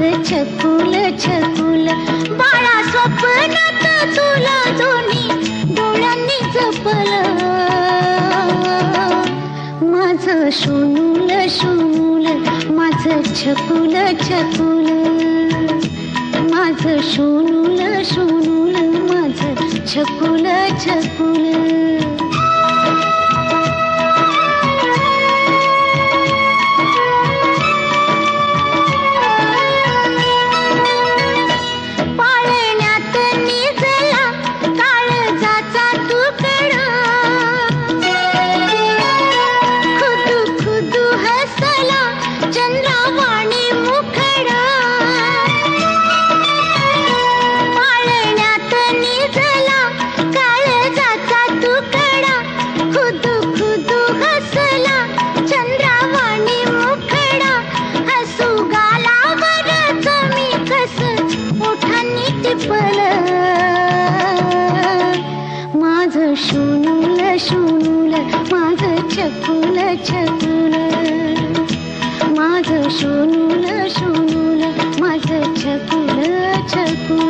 माझ छकुल छकुल. बाळा स्वप्नात तुला दोन्ही डोळ्यांनी जपल. माझ शोनूल शोनूल. माझ छकुल छकुल. माझ शोनूल शोनूल. माझ छकुल छकुल. माध सोनूल माझ माध छकुल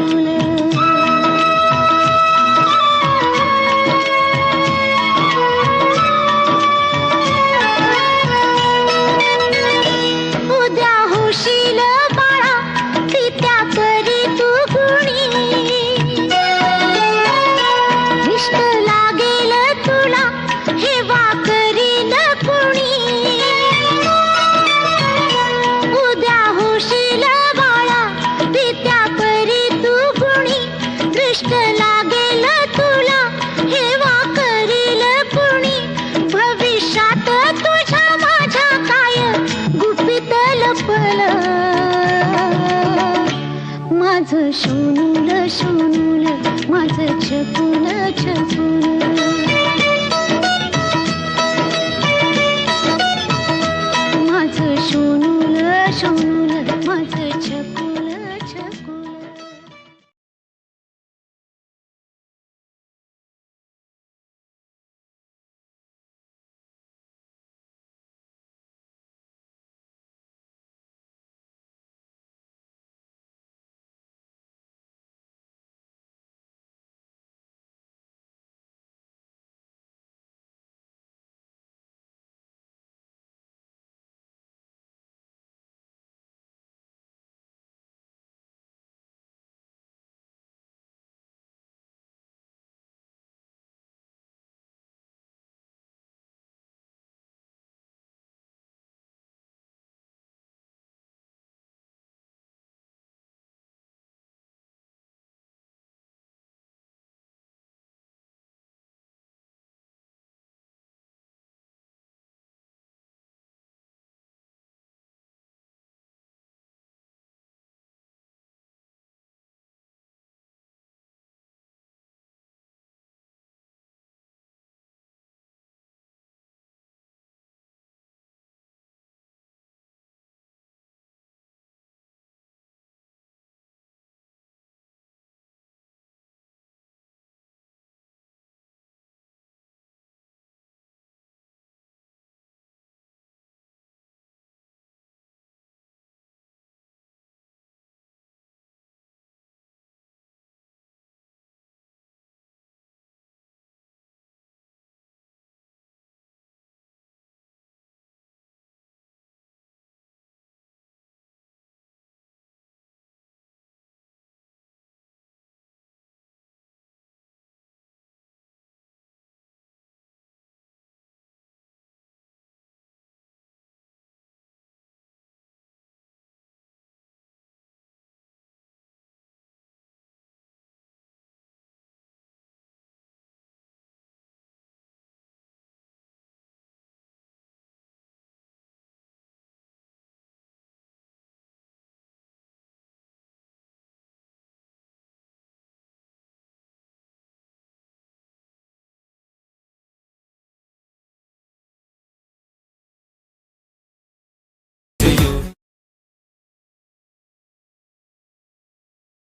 శూనుల శూనుల మత చెప్పుల చెప్పుల